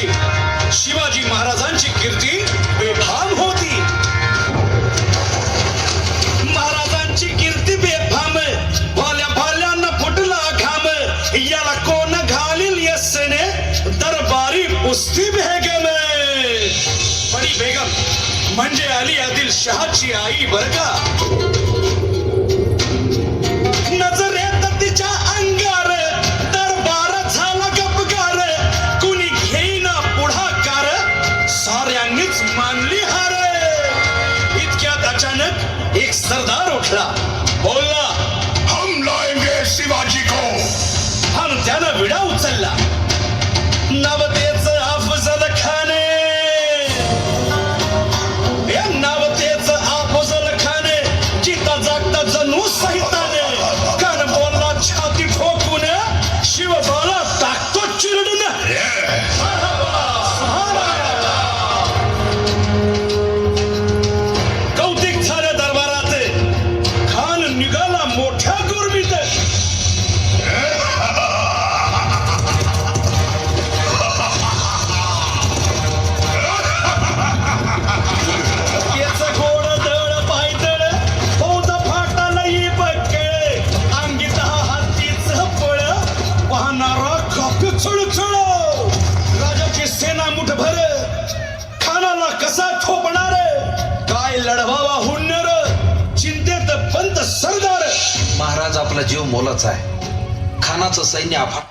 दिवशी शिवाजी महाराजांची कीर्ती बेफाम होती. महाराजांची कीर्ती बेफाम. भाल्या भाल्यांना फुटला घाम. याला कोण घालील यसने? दरबारी पुस्ती बेगम. पडी बेगम म्हणजे अली आदिल शहाची आई बरका मानली हारे. इतक्यात अचानक एक सरदार उठला. बोलला सोडू सोडो राजाची सेना मुठभर. खानाला कसा ठोपणार? काय लढवावा हुन्नर? चिंतेत पंत सरदार. महाराज आपला जीव मोलाचा आहे. खानाचं सैन्य आभार